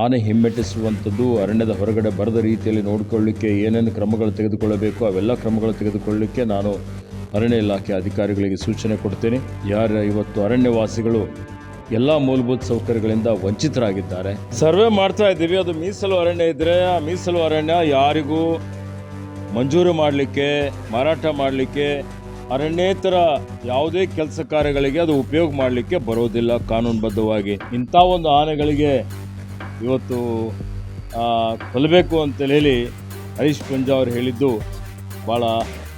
ಆನೆ ಹಿಮ್ಮೆಟ್ಟಿಸುವಂಥದ್ದು ಅರಣ್ಯದ ಹೊರಗಡೆ ಬರದ ರೀತಿಯಲ್ಲಿ ನೋಡಿಕೊಳ್ಳಿಕ್ಕೆ ಏನೇನು ಕ್ರಮಗಳು ತೆಗೆದುಕೊಳ್ಳಬೇಕು, ಅವೆಲ್ಲ ಕ್ರಮಗಳು ತೆಗೆದುಕೊಳ್ಳಲಿಕ್ಕೆ ನಾನು ಅರಣ್ಯ ಇಲಾಖೆ ಅಧಿಕಾರಿಗಳಿಗೆ ಸೂಚನೆ ಕೊಡ್ತೇನೆ. ಯಾರ ಇವತ್ತು ಅರಣ್ಯವಾಸಿಗಳು ಎಲ್ಲ ಮೂಲಭೂತ ಸೌಕರ್ಯಗಳಿಂದ ವಂಚಿತರಾಗಿದ್ದಾರೆ, ಸರ್ವೆ ಮಾಡ್ತಾ ಇದ್ದೀವಿ. ಅದು ಮೀಸಲು ಅರಣ್ಯ ಇದ್ದರೆ ಆ ಮೀಸಲು ಅರಣ್ಯ ಯಾರಿಗೂ ಮಂಜೂರು ಮಾಡಲಿಕ್ಕೆ, ಮಾರಾಟ ಮಾಡಲಿಕ್ಕೆ, ಅರಣ್ಯೇತರ ಯಾವುದೇ ಕೆಲಸ ಕಾರ್ಯಗಳಿಗೆ ಅದು ಉಪಯೋಗ ಮಾಡಲಿಕ್ಕೆ ಬರೋದಿಲ್ಲ ಕಾನೂನುಬದ್ಧವಾಗಿ. ಇಂಥ ಒಂದು ಆನೆಗಳಿಗೆ ಇವತ್ತು ಕೊಲ್ಲಬೇಕು ಅಂತೇಳಿ ಹೇಳಿ ಹರೀಶ್ ಪುಂಜಾ ಅವರು ಹೇಳಿದ್ದು ಭಾಳ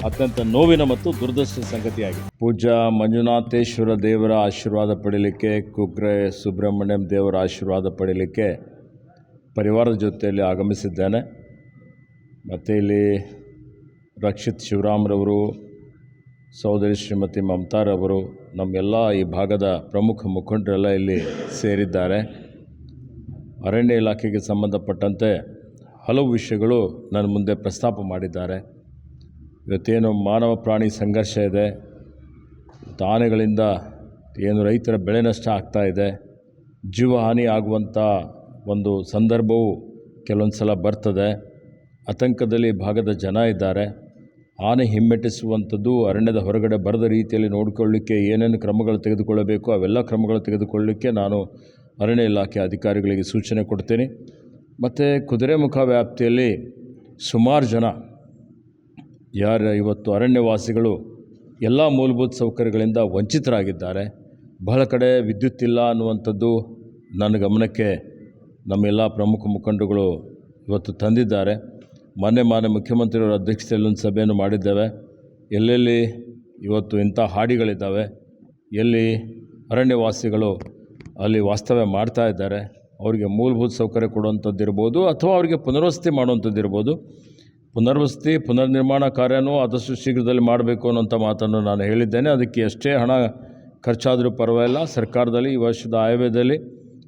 ಅತ್ಯಂತ ನೋವಿನ ಮತ್ತು ದುರದೃಷ್ಟ ಸಂಗತಿಯಾಗಿದೆ. ಪೂಜಾ ಮಂಜುನಾಥೇಶ್ವರ ದೇವರ ಆಶೀರ್ವಾದ ಪಡೀಲಿಕ್ಕೆ, ಕುಗ್ರೆ ಸುಬ್ರಹ್ಮಣ್ಯಂ ದೇವರ ಆಶೀರ್ವಾದ ಪಡೀಲಿಕ್ಕೆ ಪರಿವಾರದ ಜೊತೆಯಲ್ಲಿ ಆಗಮಿಸಿದ್ದೇನೆ. ಮತ್ತು ಇಲ್ಲಿ ರಕ್ಷಿತ್ ಶಿವರಾಮ್ರವರು, ಸಹೋದರಿ ಶ್ರೀಮತಿ ಮಮತಾರವರು ನಮ್ಮೆಲ್ಲ ಈ ಭಾಗದ ಪ್ರಮುಖ ಮುಖಂಡರೆಲ್ಲ ಇಲ್ಲಿ ಸೇರಿದ್ದಾರೆ. ಅರಣ್ಯ ಇಲಾಖೆಗೆ ಸಂಬಂಧಪಟ್ಟಂತೆ ಹಲವು ವಿಷಯಗಳು ನನ್ನ ಮುಂದೆ ಪ್ರಸ್ತಾಪ ಮಾಡಿದ್ದಾರೆ. ಇವತ್ತೇನು ಮಾನವ ಪ್ರಾಣಿ ಸಂಘರ್ಷ ಇದೆ. ಆನೆಗಳಿಂದ ಏನು ರೈತರ ಬೆಳೆ ನಷ್ಟ ಆಗ್ತಾ ಇದೆ. ಜೀವಹಾನಿ ಆಗುವಂಥ ಒಂದು ಸಂದರ್ಭವು ಕೆಲವೊಂದು ಸಲ ಬರ್ತದೆ. ಆತಂಕದಲ್ಲಿ ಭಾಗದ ಜನ ಇದ್ದಾರೆ. ಆನೆ ಹಿಮ್ಮೆಟ್ಟಿಸುವಂಥದ್ದು ಅರಣ್ಯದ ಹೊರಗಡೆ ಬರದ ರೀತಿಯಲ್ಲಿ ನೋಡಿಕೊಳ್ಳಿಕ್ಕೆ ಏನೇನು ಕ್ರಮಗಳು ತೆಗೆದುಕೊಳ್ಳಬೇಕು, ಅವೆಲ್ಲ ಕ್ರಮಗಳು ತೆಗೆದುಕೊಳ್ಳಲಿಕ್ಕೆ ನಾನು ಅರಣ್ಯ ಇಲಾಖೆ ಅಧಿಕಾರಿಗಳಿಗೆ ಸೂಚನೆ ಕೊಡ್ತೀನಿ. ಮತ್ತು ಕುದುರೆಮುಖ ವ್ಯಾಪ್ತಿಯಲ್ಲಿ ಸುಮಾರು ಜನ, ಯಾರು ಇವತ್ತು ಅರಣ್ಯವಾಸಿಗಳು ಎಲ್ಲ ಮೂಲಭೂತ ಸೌಕರ್ಯಗಳಿಂದ ವಂಚಿತರಾಗಿದ್ದಾರೆ. ಬಹಳ ಕಡೆ ವಿದ್ಯುತ್ ಇಲ್ಲ ಅನ್ನುವಂಥದ್ದು ನನ್ನ ಗಮನಕ್ಕೆ ನಮ್ಮೆಲ್ಲ ಪ್ರಮುಖ ಮುಖಂಡರುಗಳು ಇವತ್ತು ತಂದಿದ್ದಾರೆ. ಮೊನ್ನೆ ಮಾನ್ಯ ಮುಖ್ಯಮಂತ್ರಿಯವರ ಅಧ್ಯಕ್ಷತೆಯಲ್ಲಿ ಒಂದು ಸಭೆಯನ್ನು ಮಾಡಿದ್ದೇವೆ. ಎಲ್ಲೆಲ್ಲಿ ಇವತ್ತು ಇಂಥ ಹಾಡಿಗಳಿದ್ದಾವೆ, ಎಲ್ಲಿ ಅರಣ್ಯವಾಸಿಗಳು ಅಲ್ಲಿ ವಾಸ್ತವ್ಯ ಮಾಡ್ತಾ ಇದ್ದಾರೆ. ಅವರಿಗೆ ಮೂಲಭೂತ ಸೌಕರ್ಯ ಕೊಡುವಂಥದ್ದು ಇರ್ಬೋದು ಅಥವಾ ಅವರಿಗೆ ಪುನರ್ವಸತಿ ಮಾಡುವಂಥದ್ದು ಇರ್ಬೋದು. ಪುನರ್ವಸತಿ, ಪುನರ್ನಿರ್ಮಾಣ ಕಾರ್ಯನೂ ಆದಷ್ಟು ಶೀಘ್ರದಲ್ಲಿ ಮಾಡಬೇಕು ಅನ್ನೋಂಥ ಮಾತನ್ನು ನಾನು ಹೇಳಿದ್ದೇನೆ. ಅದಕ್ಕೆ ಎಷ್ಟೇ ಹಣ ಖರ್ಚಾದರೂ ಪರವಾಗಿಲ್ಲ. ಸರ್ಕಾರದಲ್ಲಿ ಈ ವರ್ಷದ ಆಯವ್ಯದಲ್ಲಿ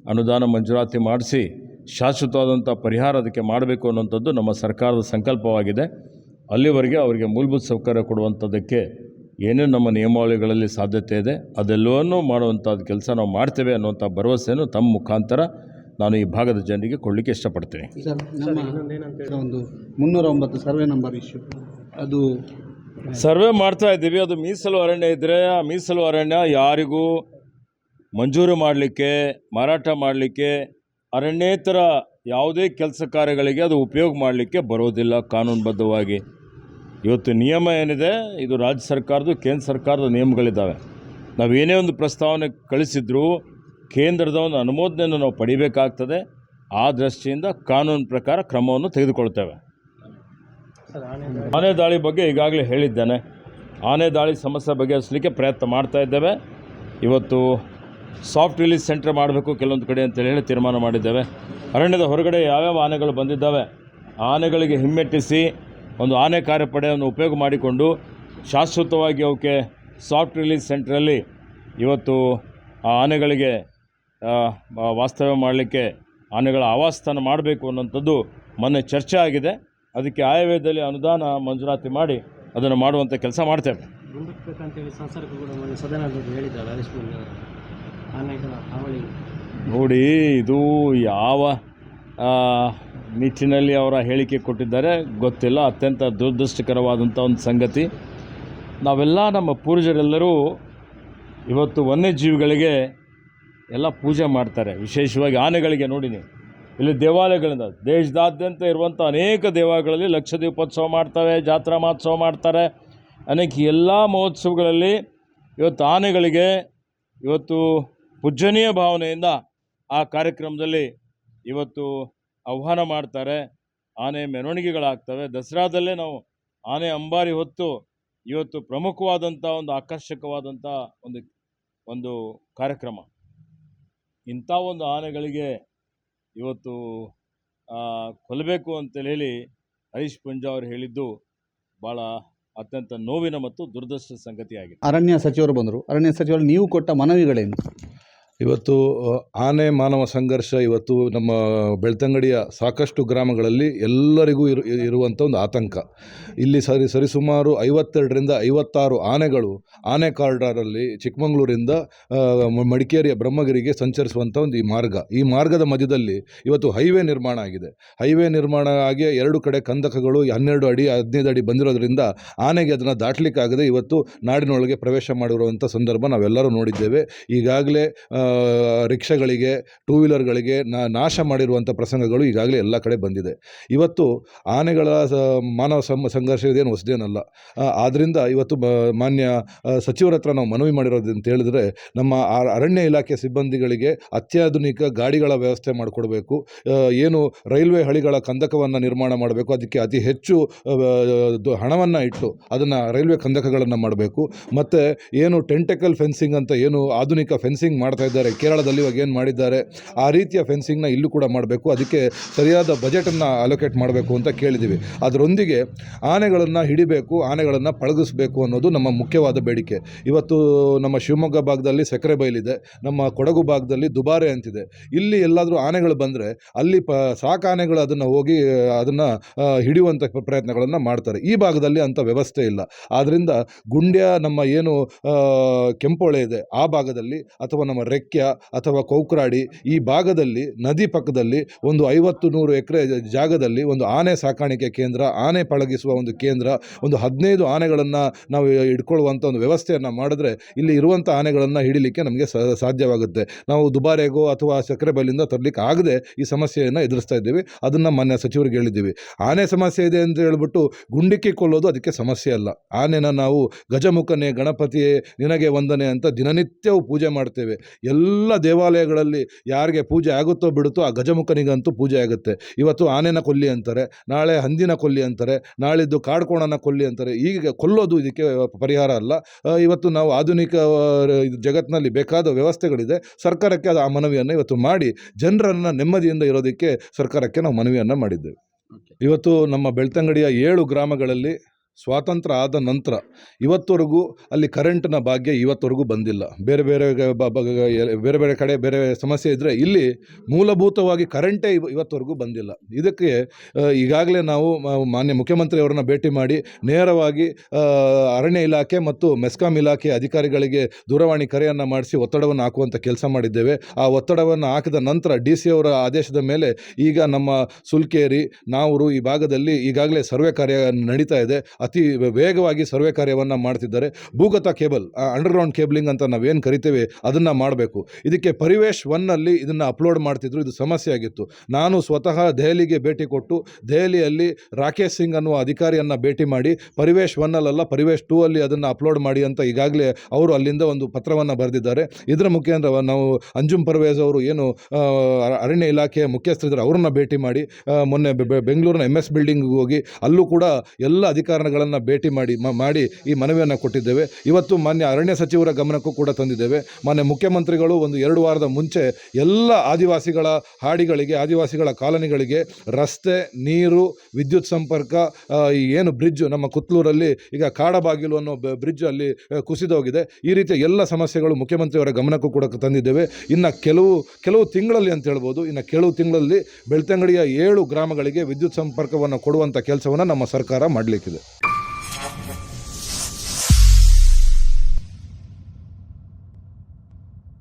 ಅನುದಾನ ಮಂಜೂರಾತಿ ಮಾಡಿಸಿ ಶಾಶ್ವತವಾದಂಥ ಪರಿಹಾರ ಅದಕ್ಕೆ ಮಾಡಬೇಕು ಅನ್ನೋಂಥದ್ದು ನಮ್ಮ ಸರ್ಕಾರದ ಸಂಕಲ್ಪವಾಗಿದೆ. ಅಲ್ಲಿವರೆಗೆ ಅವರಿಗೆ ಮೂಲಭೂತ ಸೌಕರ್ಯ ಕೊಡುವಂಥದ್ದಕ್ಕೆ ಏನೇನು ನಮ್ಮ ನಿಯಮಾವಳಿಗಳಲ್ಲಿ ಸಾಧ್ಯತೆ ಇದೆ? ಅದೆಲ್ಲವನ್ನೂ ಮಾಡುವಂಥದ್ದು ಕೆಲಸ ನಾವು ಮಾಡ್ತೇವೆ ಅನ್ನುವಂಥ ಭರವಸೆಯನ್ನು ತಮ್ಮ ಮುಖಾಂತರ ನಾನು ಈ ಭಾಗದ ಜನರಿಗೆ ಕೊಡಲಿಕ್ಕೆ ಇಷ್ಟಪಡ್ತೇನೆ. ಸರ್ ನಮ್ಮ ಒಂದು ಮುನ್ನೂರ ಒಂಬತ್ತು ಸರ್ವೆ ನಂಬರ್ ಇಶ್ಯೂ. ಅದು ಸರ್ವೆ ಮಾಡ್ತಾ ಇದ್ದೀವಿ. ಅದು ಮೀಸಲು ಅರಣ್ಯ ಇದ್ದರೆ ಆ ಮೀಸಲು ಅರಣ್ಯ ಯಾರಿಗೂ ಮಂಜೂರು ಮಾಡಲಿಕ್ಕೆ ಮಾರಾಟ ಮಾಡಲಿಕ್ಕೆ ಅರಣ್ಯೇತರ ಯಾವುದೇ ಕೆಲಸ ಕಾರ್ಯಗಳಿಗೆ ಅದು ಉಪಯೋಗ ಮಾಡಲಿಕ್ಕೆ ಬರೋದಿಲ್ಲ ಕಾನೂನುಬದ್ಧವಾಗಿ. ಇವತ್ತು ನಿಯಮ ಏನಿದೆ, ಇದು ರಾಜ್ಯ ಸರ್ಕಾರದ್ದು, ಕೇಂದ್ರ ಸರ್ಕಾರದ ನಿಯಮಗಳಿದ್ದಾವೆ. ನಾವು ಏನೇ ಒಂದು ಪ್ರಸ್ತಾವನೆ ಕಳಿಸಿದ್ರೂ ಕೇಂದ್ರದ ಒಂದು ಅನುಮೋದನೆಯನ್ನು ನಾವು ಪಡಿಬೇಕಾಗ್ತದೆ. ಆ ದೃಷ್ಟಿಯಿಂದ ಕಾನೂನು ಪ್ರಕಾರ ಕ್ರಮವನ್ನು ತೆಗೆದುಕೊಳ್ತೇವೆ ಆನೆ ದಾಳಿ ಬಗ್ಗೆ ಈಗಾಗಲೇ ಹೇಳಿದ್ದೇನೆ. ಆನೆ ದಾಳಿ ಸಮಸ್ಯೆ ಬಗೆಹರಿಸಲಿಕ್ಕೆ ಪ್ರಯತ್ನ ಮಾಡ್ತಾ ಇದ್ದೇವೆ. ಇವತ್ತು ಸಾಫ್ಟ್ ರಿಲೀಸ್ ಸೆಂಟರ್ ಮಾಡಬೇಕು ಕೆಲವೊಂದು ಕಡೆ ಅಂತೇಳಿ ಹೇಳಿ ತೀರ್ಮಾನ ಮಾಡಿದ್ದೇವೆ. ಅರಣ್ಯದ ಹೊರಗಡೆ ಯಾವ್ಯಾವ ಆನೆಗಳು ಬಂದಿದ್ದಾವೆ, ಆನೆಗಳಿಗೆ ಹಿಮ್ಮೆಟ್ಟಿಸಿ ಒಂದು ಆನೆ ಕಾರ್ಯಪಡೆಯನ್ನು ಉಪಯೋಗ ಮಾಡಿಕೊಂಡು ಶಾಶ್ವತವಾಗಿ ಅವಕ್ಕೆ ಸಾಫ್ಟ್ ರಿಲೀಸ್ ಸೆಂಟ್ರಲ್ಲಿ ಇವತ್ತು ಆ ಆನೆಗಳಿಗೆ ವಾಸ್ತವ್ಯ ಮಾಡಲಿಕ್ಕೆ ಆನೆಗಳ ಆವಾಸಸ್ಥಾನ ಮಾಡಬೇಕು ಅನ್ನೋಂಥದ್ದು ಮೊನ್ನೆ ಚರ್ಚೆ ಆಗಿದೆ. ಅದಕ್ಕೆ ಆಯವ್ಯಯದಲ್ಲಿ ಅನುದಾನ ಮಂಜೂರಾತಿ ಮಾಡಿ ಅದನ್ನು ಮಾಡುವಂಥ ಕೆಲಸ ಮಾಡ್ತೇವೆ. ನೋಡಿ ಇದು ಯಾವ ನಿಟ್ಟಿನಲ್ಲಿ ಅವರ ಹೇಳಿಕೆ ಕೊಟ್ಟಿದ್ದಾರೆ. ಗೊತ್ತಿಲ್ಲ, ಅತ್ಯಂತ ದುರದೃಷ್ಟಕರವಾದಂಥ ಒಂದು ಸಂಗತಿ. ನಾವೆಲ್ಲ ನಮ್ಮ ಪೂರ್ವಜರೆಲ್ಲರೂ ಇವತ್ತು ವನ್ಯಜೀವಿಗಳಿಗೆ ಎಲ್ಲ ಪೂಜೆ ಮಾಡ್ತಾರೆ. ವಿಶೇಷವಾಗಿ ಆನೆಗಳಿಗೆ ನೋಡಿ ನೀವು. ಇಲ್ಲಿ ದೇವಾಲಯಗಳಿಂದ, ದೇಶದಾದ್ಯಂತ ಇರುವಂಥ ಅನೇಕ ದೇವಾಲಯಗಳಲ್ಲಿ ಲಕ್ಷ ದೀಪೋತ್ಸವ ಮಾಡ್ತವೆ ಜಾತ್ರಾ ಮಹೋತ್ಸವ ಮಾಡ್ತಾರೆ. ಅನೇಕ ಎಲ್ಲ ಮಹೋತ್ಸವಗಳಲ್ಲಿ ಇವತ್ತು ಆನೆಗಳಿಗೆ ಇವತ್ತು ಪೂಜನೀಯ ಭಾವನೆಯಿಂದ ಆ ಕಾರ್ಯಕ್ರಮದಲ್ಲಿ ಇವತ್ತು ಆಹ್ವಾನ ಮಾಡ್ತಾರೆ, ಆನೆ ಮೆರವಣಿಗೆಗಳಾಗ್ತವೆ. ದಸರಾದಲ್ಲೇ ನಾವು ಆನೆ ಅಂಬಾರಿ ಹೊತ್ತು ಇವತ್ತು ಪ್ರಮುಖವಾದಂಥ ಒಂದು ಆಕರ್ಷಕವಾದಂಥ ಒಂದು ಒಂದು ಕಾರ್ಯಕ್ರಮ. ಇಂಥ ಒಂದು ಆನೆಗಳಿಗೆ ಇವತ್ತು ಕೊಲ್ಲಬೇಕು ಅಂತೇಳಿ ಹೇಳಿ ಹರೀಶ್ ಪುಂಜಾ ಅವರು ಹೇಳಿದ್ದು ಭಾಳ ಅತ್ಯಂತ ನೋವಿನ ಮತ್ತು ದುರ್ದಷ್ಟ ಸಂಗತಿಯಾಗಿದೆ. ಅರಣ್ಯ ಸಚಿವರು ಬಂದರು. ಅರಣ್ಯ ಸಚಿವರು, ನೀವು ಕೊಟ್ಟ ಮನವಿಗಳೇನು? ಇವತ್ತು ಆನೆ ಮಾನವ ಸಂಘರ್ಷ ಇವತ್ತು ನಮ್ಮ ಬೆಳ್ತಂಗಡಿಯ ಸಾಕಷ್ಟು ಗ್ರಾಮಗಳಲ್ಲಿ ಎಲ್ಲರಿಗೂ ಇರು ಇರುವಂಥ ಒಂದು ಆತಂಕ. ಇಲ್ಲಿ ಸರಿ, ಸರಿಸುಮಾರು ಐವತ್ತೆರಡರಿಂದ ಐವತ್ತಾರು ಆನೆಗಳು ಆನೆ ಕಾರಿಡಾರಲ್ಲಿ ಚಿಕ್ಕಮಗಳೂರಿಂದ ಮಡಿಕೇರಿಯ ಬ್ರಹ್ಮಗಿರಿಗೆ ಸಂಚರಿಸುವಂಥ ಒಂದು ಈ ಮಾರ್ಗ. ಈ ಮಾರ್ಗದ ಮಧ್ಯದಲ್ಲಿ ಇವತ್ತು ಹೈವೇ ನಿರ್ಮಾಣ ಆಗಿದೆ. ಹೈವೇ ನಿರ್ಮಾಣ ಆಗಿ ಎರಡು ಕಡೆ ಕಂದಕಗಳು ಹನ್ನೆರಡು ಅಡಿ, ಹದಿನೈದು ಅಡಿ ಬಂದಿರೋದ್ರಿಂದ ಆನೆಗೆ ಅದನ್ನು ದಾಟಲಿಕ್ಕಾಗದೆ ಇವತ್ತು ನಾಡಿನೊಳಗೆ ಪ್ರವೇಶ ಮಾಡಿರುವಂಥ ಸಂದರ್ಭ ನಾವೆಲ್ಲರೂ ನೋಡಿದ್ದೇವೆ. ಈಗಾಗಲೇ ರಿಕ್ಷಾಗಳಿಗೆ ಟೂ ವೀಲರ್ಗಳಿಗೆ ನಾಶ ಮಾಡಿರುವಂಥ ಪ್ರಸಂಗಗಳು ಈಗಾಗಲೇ ಎಲ್ಲ ಕಡೆ ಬಂದಿದೆ. ಇವತ್ತು ಆನೆಗಳ ಮಾನವ ಸಂ, ಸಂಘರ್ಷ ಹೊಸದೇನಲ್ಲ. ಆದ್ದರಿಂದ ಇವತ್ತು ಮಾನ್ಯ ಸಚಿವರ ಹತ್ರ ನಾವು ಮನವಿ ಮಾಡಿರೋದು ಅಂತ ಹೇಳಿದ್ರೆ ನಮ್ಮ ಅರಣ್ಯ ಇಲಾಖೆ ಸಿಬ್ಬಂದಿಗಳಿಗೆ ಅತ್ಯಾಧುನಿಕ ಗಾಡಿಗಳ ವ್ಯವಸ್ಥೆ ಮಾಡಿಕೊಡ್ಬೇಕು. ಏನು ರೈಲ್ವೆ ಹಳಿಗಳ ಕಂದಕವನ್ನು ನಿರ್ಮಾಣ ಮಾಡಬೇಕು. ಅದಕ್ಕೆ ಅತಿ ಹೆಚ್ಚು ಹಣವನ್ನು ಇಟ್ಟು ಅದನ್ನು ರೈಲ್ವೆ ಕಂದಕಗಳನ್ನು ಮಾಡಬೇಕು. ಮತ್ತು ಏನು ಟೆಂಟೆಕಲ್ ಫೆನ್ಸಿಂಗ್ ಅಂತ ಏನು ಆಧುನಿಕ ಫೆನ್ಸಿಂಗ್ ಮಾಡ್ತಾ ಇದ್ದಾರೆ ಕೇರಳದಲ್ಲಿ ಇವಾಗ ಏನು ಮಾಡಿದ್ದಾರೆ? ಆ ರೀತಿಯ ಫೆನ್ಸಿಂಗ್ನ ಇಲ್ಲೂ ಕೂಡ ಮಾಡಬೇಕು. ಅದಕ್ಕೆ ಸರಿಯಾದ ಬಜೆಟನ್ನು ಅಲೋಕೇಟ್ ಮಾಡಬೇಕು ಅಂತ ಕೇಳಿದ್ದೀವಿ ಅದರೊಂದಿಗೆ ಆನೆಗಳನ್ನು ಹಿಡಿಬೇಕು, ಆನೆಗಳನ್ನು ಪಳಗಿಸಬೇಕು ಅನ್ನೋದು ನಮ್ಮ ಮುಖ್ಯವಾದ ಬೇಡಿಕೆ. ಇವತ್ತು ನಮ್ಮ ಶಿವಮೊಗ್ಗ ಭಾಗದಲ್ಲಿ ಸಕ್ಕರೆ ಬೈಲಿದೆ ನಮ್ಮ ಕೊಡಗು ಭಾಗದಲ್ಲಿ ದುಬಾರೆ ಅಂತಿದೆ. ಇಲ್ಲಿ ಎಲ್ಲಾದರೂ ಆನೆಗಳು ಬಂದರೆ ಅಲ್ಲಿ ಪ ಸಾಕಾನೆಗಳು ಅದನ್ನು ಹೋಗಿ, ಅದನ್ನು ಹಿಡಿಯುವಂಥ ಪ್ರಯತ್ನಗಳನ್ನು ಮಾಡ್ತಾರೆ. ಈ ಭಾಗದಲ್ಲಿ ಅಂಥ ವ್ಯವಸ್ಥೆ ಇಲ್ಲ. ಆದ್ದರಿಂದ ಗುಂಡ್ಯ ನಮ್ಮ ಏನು ಕೆಂಪೊಳೆ ಇದೆ, ಆ ಭಾಗದಲ್ಲಿ ಅಥವಾ ನಮ್ಮ ರೆಕ್ಯ ಅಥವಾ ಕೌಕ್ರಾಡಿ ಈ ಭಾಗದಲ್ಲಿ, ನದಿ ಪಕ್ಕದಲ್ಲಿ ಒಂದು ಐವತ್ತು ನೂರು ಎಕರೆ ಜಾಗದಲ್ಲಿ ಒಂದು ಆನೆ ಸಾಕಾಣಿಕೆ ಕೇಂದ್ರ, ಆನೆ ಪಳಗಿಸುವ ಒಂದು ಕೇಂದ್ರ, ಒಂದು ಹದಿನೈದು ಆನೆಗಳನ್ನು ನಾವು ಇಟ್ಕೊಳ್ಳುವಂಥ ಒಂದು ವ್ಯವಸ್ಥೆಯನ್ನು ಮಾಡಿದ್ರೆ ಇಲ್ಲಿ ಇರುವಂಥ ಆನೆಗಳನ್ನು ಹಿಡಿಲಿಕ್ಕೆ ನಮಗೆ ಸಾಧ್ಯವಾಗುತ್ತೆ. ನಾವು ದುಬಾರೆಗೋ ಅಥವಾ ಸಕ್ಕರೆ ಬೈಲಿಂದ ತರಲಿಕ್ಕೆ ಆಗದೆ ಈ ಸಮಸ್ಯೆಯನ್ನು ಎದುರಿಸ್ತಾ ಇದ್ದೀವಿ. ಅದನ್ನು ಮಾನ್ಯ ಸಚಿವರಿಗೆ ಹೇಳಿದ್ದೀವಿ. ಆನೆ ಸಮಸ್ಯೆ ಇದೆ ಅಂತ ಹೇಳ್ಬಿಟ್ಟು ಗುಂಡಿಕ್ಕಿ ಕೊಲ್ಲೋದು ಅದಕ್ಕೆ ಸಮಸ್ಯೆ ಅಲ್ಲ. ಆನೆನ ನಾವು ಗಜಮುಖನೇ, ಗಣಪತಿಯೇ, ನಿನಗೆ ವಂದನೆ ಅಂತ ದಿನನಿತ್ಯವೂ ಪೂಜೆ ಮಾಡ್ತೇವೆ. ಎಲ್ಲ ದೇವಾಲಯಗಳಲ್ಲಿ ಯಾರಿಗೆ ಪೂಜೆ ಆಗುತ್ತೋ ಬಿಡುತ್ತೋ ಆ ಗಜಮುಖನಿಗಂತೂ ಪೂಜೆ ಆಗುತ್ತೆ. ಇವತ್ತು ಆನೆನ ಕೊಲ್ಲಿ ಅಂತಾರೆ ನಾಳೆ ಹಂದಿನ ಕೊಲ್ಲಿ ಅಂತಾರೆ ನಾಳಿದ್ದು ಕಾಡ್ಕೋಣನ ಕೊಲ್ಲಿ ಅಂತಾರೆ. ಈಗ ಕೊಲ್ಲೋದು ಇದಕ್ಕೆ ಪರಿಹಾರ ಅಲ್ಲ. ಇವತ್ತು ನಾವು ಆಧುನಿಕ ಜಗತ್ತಿನಲ್ಲಿ ಬೇಕಾದ ವ್ಯವಸ್ಥೆಗಳಿದೆ. ಸರ್ಕಾರಕ್ಕೆ ಅದು ಆ ಮನವಿಯನ್ನು ಇವತ್ತು ಮಾಡಿ ಜನರನ್ನು ನೆಮ್ಮದಿಯಿಂದ ಇರೋದಕ್ಕೆ ಸರ್ಕಾರಕ್ಕೆ ನಾವು ಮನವಿಯನ್ನು ಮಾಡಿದ್ದೇವೆ. ಇವತ್ತು ನಮ್ಮ ಬೆಳ್ತಂಗಡಿಯ ಏಳು ಗ್ರಾಮಗಳಲ್ಲಿ ಸ್ವಾತಂತ್ರ್ಯ ಆದ ನಂತರ ಇವತ್ತವರೆಗೂ ಅಲ್ಲಿ ಕರೆಂಟ್ನ ಭಾಗ್ಯ ಇವತ್ತವರೆಗೂ ಬಂದಿಲ್ಲ. ಬೇರೆ ಬೇರೆ ಬೇರೆ ಬೇರೆ ಕಡೆ ಬೇರೆ ಸಮಸ್ಯೆ ಇದ್ದರೆ ಇಲ್ಲಿ ಮೂಲಭೂತವಾಗಿ ಕರೆಂಟೇ ಇವ, ಇವತ್ತವರೆಗೂ ಬಂದಿಲ್ಲ. ಇದಕ್ಕೆ ಈಗಾಗಲೇ ನಾವು ಮಾನ್ಯ ಮುಖ್ಯಮಂತ್ರಿಯವರನ್ನ ಭೇಟಿ ಮಾಡಿ ನೇರವಾಗಿ ಅರಣ್ಯ ಇಲಾಖೆ ಮತ್ತು ಮೆಸ್ಕಾಂ ಇಲಾಖೆ ಅಧಿಕಾರಿಗಳಿಗೆ ದೂರವಾಣಿ ಕರೆಯನ್ನು ಮಾಡಿಸಿ ಒತ್ತಡವನ್ನು ಹಾಕುವಂಥ ಕೆಲಸ ಮಾಡಿದ್ದೇವೆ. ಆ ಒತ್ತಡವನ್ನು ಹಾಕಿದ ನಂತರ ಡಿ ಸಿ ಅವರ ಆದೇಶದ ಮೇಲೆ ಈಗ ನಮ್ಮ ಸುಲ್ಕೇರಿ ನಾವು ಈ ಭಾಗದಲ್ಲಿ ಈಗಾಗಲೇ ಸರ್ವೆ ಕಾರ್ಯ ನಡೀತಾ ಇದೆ. ಅತಿ ವೇಗವಾಗಿ ಸರ್ವೆ ಕಾರ್ಯವನ್ನು ಮಾಡ್ತಿದ್ದಾರೆ. ಭೂಗತ ಕೇಬಲ್ ಅಂಡರ್ಗ್ರೌಂಡ್ ಕೇಬಲಿಂಗ್ ಅಂತ ನಾವೇನು ಕರಿತೇವೆ ಅದನ್ನು ಮಾಡಬೇಕು. ಇದಕ್ಕೆ ಪರಿವೇಶ್ ಒನ್ನಲ್ಲಿ ಇದನ್ನು ಅಪ್ಲೋಡ್ ಮಾಡ್ತಿದ್ರು, ಇದು ಸಮಸ್ಯೆ ಆಗಿತ್ತು. ನಾನು ಸ್ವತಃ ದೆಹಲಿಗೆ ಭೇಟಿ ಕೊಟ್ಟು, ದೆಹಲಿಯಲ್ಲಿ ರಾಕೇಶ್ ಸಿಂಗ್ ಅನ್ನುವ ಅಧಿಕಾರಿಯನ್ನು ಭೇಟಿ ಮಾಡಿ, ಪರಿವೇಶ್ ಒನ್ನಲ್ಲ ಪರಿವೇಶ್ ಟೂ ಅಲ್ಲಿ ಅದನ್ನು ಅಪ್ಲೋಡ್ ಮಾಡಿ ಅಂತ ಈಗಾಗಲೇ ಅವರು ಅಲ್ಲಿಂದ ಒಂದು ಪತ್ರವನ್ನು ಬರೆದಿದ್ದಾರೆ. ಇದರ ಮುಖೇಂದ್ರ ನಾವು ಅಂಜುಮ್ ಪರ್ವೇಜ್ ಅವರು ಏನು ಅರಣ್ಯ ಇಲಾಖೆಯ ಮುಖ್ಯಸ್ಥರಿದ್ದಾರೆ, ಅವ್ರನ್ನ ಭೇಟಿ ಮಾಡಿ ಮೊನ್ನೆ ಬೆಂಗಳೂರಿನ ಎಂ ಎಸ್ ಬಿಲ್ಡಿಂಗ್ಗೆ ಹೋಗಿ, ಅಲ್ಲೂ ಕೂಡ ಎಲ್ಲ ಅಧಿಕಾರಿಗಳನ್ನು ಭೇಟಿ ಮಾಡಿ ಮಾಡಿ ಈ ಮನವಿಯನ್ನು ಕೊಟ್ಟಿದ್ದೇವೆ. ಇವತ್ತು ಮಾನ್ಯ ಅರಣ್ಯ ಸಚಿವರ ಗಮನಕ್ಕೂ ಕೂಡ ತಂದಿದ್ದೇವೆ. ಮಾನ್ಯ ಮುಖ್ಯಮಂತ್ರಿಗಳು ಒಂದು ಎರಡು ವಾರದ ಮುಂಚೆ ಎಲ್ಲ ಆದಿವಾಸಿಗಳ ಹಾಡಿಗಳಿಗೆ, ಆದಿವಾಸಿಗಳ ಕಾಲನಿಗಳಿಗೆ ರಸ್ತೆ, ನೀರು, ವಿದ್ಯುತ್ ಸಂಪರ್ಕ ಏನು ಬ್ರಿಡ್ಜ್ ನಮ್ಮ ಕುತ್ಲೂರಲ್ಲಿ ಈಗ ಕಾಡಬಾಗಿಲು ಅನ್ನೋ ಬ್ರಿಡ್ಜ್ ಅಲ್ಲಿ ಕುಸಿದೋಗಿದೆ ಈ ರೀತಿಯ ಎಲ್ಲ ಸಮಸ್ಯೆಗಳು ಮುಖ್ಯಮಂತ್ರಿಯವರ ಗಮನಕ್ಕೂ ಕೂಡ ತಂದಿದ್ದೇವೆ. ಇನ್ನು ಕೆಲವು ಕೆಲವು ತಿಂಗಳಲ್ಲಿ ಅಂತ ಹೇಳ್ಬೋದು. ಇನ್ನು ಕೆಲವು ತಿಂಗಳಲ್ಲಿ ಬೆಳ್ತಂಗಡಿಯ ಏಳು ಗ್ರಾಮಗಳಿಗೆ ವಿದ್ಯುತ್ ಸಂಪರ್ಕವನ್ನು ಕೊಡುವಂಥ ಕೆಲಸವನ್ನು ನಮ್ಮ ಸರ್ಕಾರ ಮಾಡಲಿಕ್ಕಿದೆ.